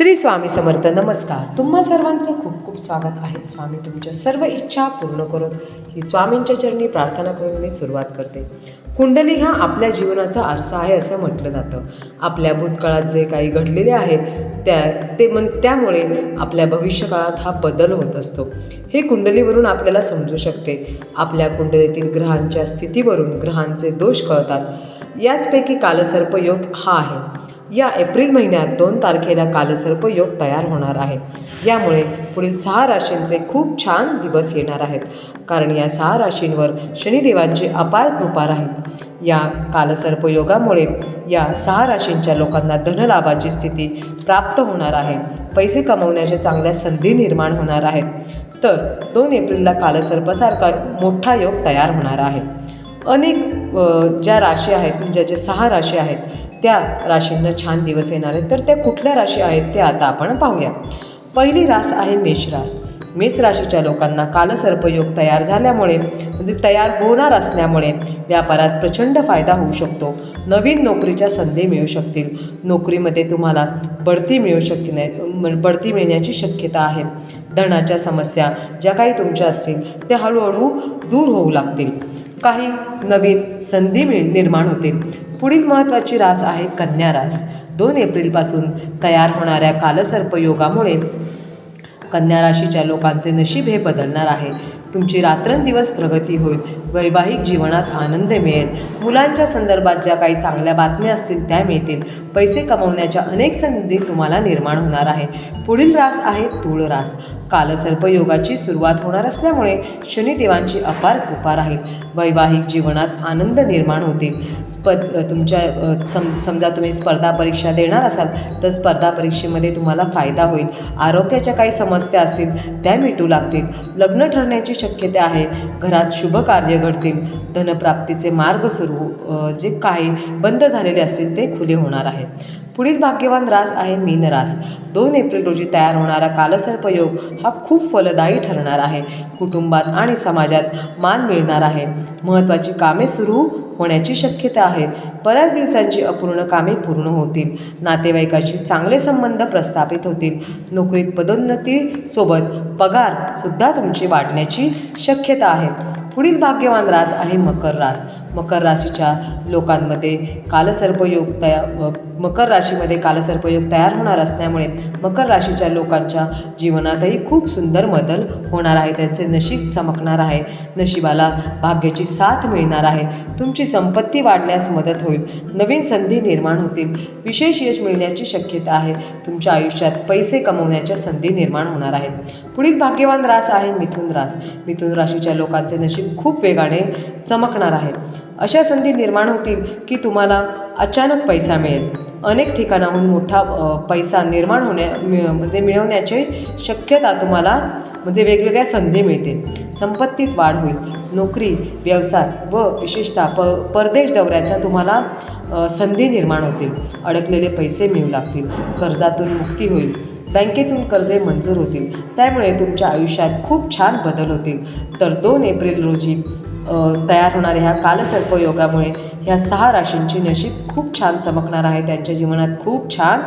श्री स्वामी समर्थ नमस्कार. तुम्हा सर्वांचं खूप खूप स्वागत आहे. स्वामी तुमच्या सर्व इच्छा पूर्ण करत. ही स्वामींच्या चरणी प्रार्थना करून मी सुरुवात करते. कुंडली हा आपल्या जीवनाचा आरसा आहे असं म्हटलं जातं. आपल्या भूतकाळात जे काही घडलेले आहे त्या ते मन त्यामुळे आपल्या भविष्यकाळात हा बदल होत असतो. हे कुंडलीवरून आपल्याला समजू शकते. आपल्या कुंडलीतील ग्रहांच्या स्थितीवरून ग्रहांचे दोष कळतात. याचपैकी कालसर्प योग हा आहे. या एप्रिल महिन्यात दोन तारखेला कालसर्प योग तयार होणार आहे. यामुळे पुढील सहा राशींचे खूप छान दिवस येणार आहेत. कारण या सहा राशींवर शनिदेवांची अपार कृपा राहील. या कालसर्प योगामुळे या सहा राशींच्या लोकांना धनलाभाची स्थिती प्राप्त होणार आहे. पैसे कमवण्याच्या चांगल्या संधी निर्माण होणार आहेत. तर दोन एप्रिलला कालसर्पासारखा मोठा योग तयार होणार आहे. अनेक ज्या राशी आहेत ज्याचे सहा राशी आहेत त्या राशींना छान दिवस येणार आहेत. तर त्या कुठल्या राशी आहेत ते आता आपण पाहूया. पहिली रास आहे मेष रास. मेष राशीच्या लोकांना कालसर्पयोग तयार झाल्यामुळे म्हणजे तयार होणार असल्यामुळे व्यापारात प्रचंड फायदा होऊ शकतो. नवीन नोकरीच्या संधी मिळू शकतील. नोकरीमध्ये तुम्हाला बढती मिळू शकते नाही बढती मिळण्याची शक्यता आहे. धनाच्या समस्या ज्या काही तुमच्या असतील त्या हळूहळू दूर होऊ लागतील. काही नवीन संधी मिळ निर्माण होतील. पुढील महत्त्वाची रास आहे कन्या रास. दोन एप्रिलपासून तयार होणाऱ्या कालसर्प योगामुळे कन्या राशीच्या लोकांचे नशीब हे बदलणार आहे. तुमची रात्रंदिवस प्रगती होईल. वैवाहिक जीवनात आनंद मिळेल. मुलांच्या संदर्भात ज्या काही चांगल्या बातम्या असतील त्या मिळतील. पैसे कमवण्याच्या अनेक संधी तुम्हाला निर्माण होणार आहे. पुढील रास आहे तूळ रास. कालसर्प योगाची सुरुवात होणार असल्यामुळे शनिदेवांची अपार कृपा राहील. वैवाहिक जीवनात आनंद निर्माण होतील. स्प तुमच्या सम समजा तुम्ही स्पर्धा परीक्षा देणार असाल तर स्पर्धा परीक्षेमध्ये तुम्हाला फायदा होईल. आरोग्याच्या काही समस्या असतील त्या मिटू लागतील. लग्न ठरण्याची शक्यता आहे. घरात शुभ कार्य घडतील. धनप्राप्तीचे मार्ग सुरू जे काही बंद झालेले असतील ते खुले होणार आहेत. पुढील भाग्यवान रास आहे मीन रास. दोन एप्रिल रोजी तयार होणारा कालसर्प योग हा खूप फलदायी ठरणार आहे. कुटुंबात आणि समाजात मान मिळणार आहे. महत्त्वाची कामे सुरू होण्याची शक्यता आहे. बऱ्याच दिवसांची अपूर्ण कामे पूर्ण होतील. नातेवाईकांशी चांगले संबंध प्रस्थापित होतील. नोकरीत पदोन्नतीसोबत पगारसुद्धा तुमची वाढण्याची शक्यता आहे. पुढील भाग्यवान रास आहे मकर रास. मकर राशीच्या लोकांमध्ये कालसर्पयोग तया मकर राशीमध्ये कालसर्पयोग तयार होणार असल्यामुळे मकर राशीच्या लोकांच्या जीवनातही खूप सुंदर बदल होणार आहे. त्यांचे नशीब चमकणार आहे. नशिबाला भाग्याची साथ मिळणार आहे. तुमची संपत्ती वाढण्यास मदत होईल. नवीन संधी निर्माण होतील. विशेष यश मिळण्याची शक्यता आहे. तुमच्या आयुष्यात पैसे कमवण्याच्या संधी निर्माण होणार आहेत. पुढील भाग्यवान रास आहे मिथुन रास. मिथुन राशीच्या लोकांचे नशीब खूप वेगाने चमकणार आहे. अशा संधी निर्माण होतील की तुम्हाला अचानक पैसा मिळेल. अनेक ठिकाणाहून मोठा पैसा निर्माण होण्या मिळ म्हणजे मिळवण्याची शक्यता तुम्हाला म्हणजे वेगवेगळ्या संधी मिळतील. संपत्तीत वाढ होईल. नोकरी व्यवसाय व विशेषतः प परदेश दौऱ्याचा तुम्हाला संधी निर्माण होतील. अडकलेले पैसे मिळू लागतील. कर्जातून मुक्ती होईल. बँकेतून कर्जे मंजूर होतील. त्यामुळे तुमच्या आयुष्यात खूप छान बदल होतील. तर दोन एप्रिल रोजी तयार होणाऱ्या ह्या कालसर्प योगामुळे ह्या सहा राशींची नशीब खूप छान चमकणार आहे. त्यांच्या जीवनात खूप छान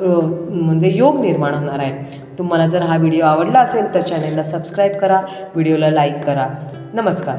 म्हणजे योग निर्माण होणार आहे. तुम्हाला जर हा व्हिडिओ आवडला असेल तर चॅनलला सबस्क्राईब करा व्हिडिओला लाईक करा. नमस्कार.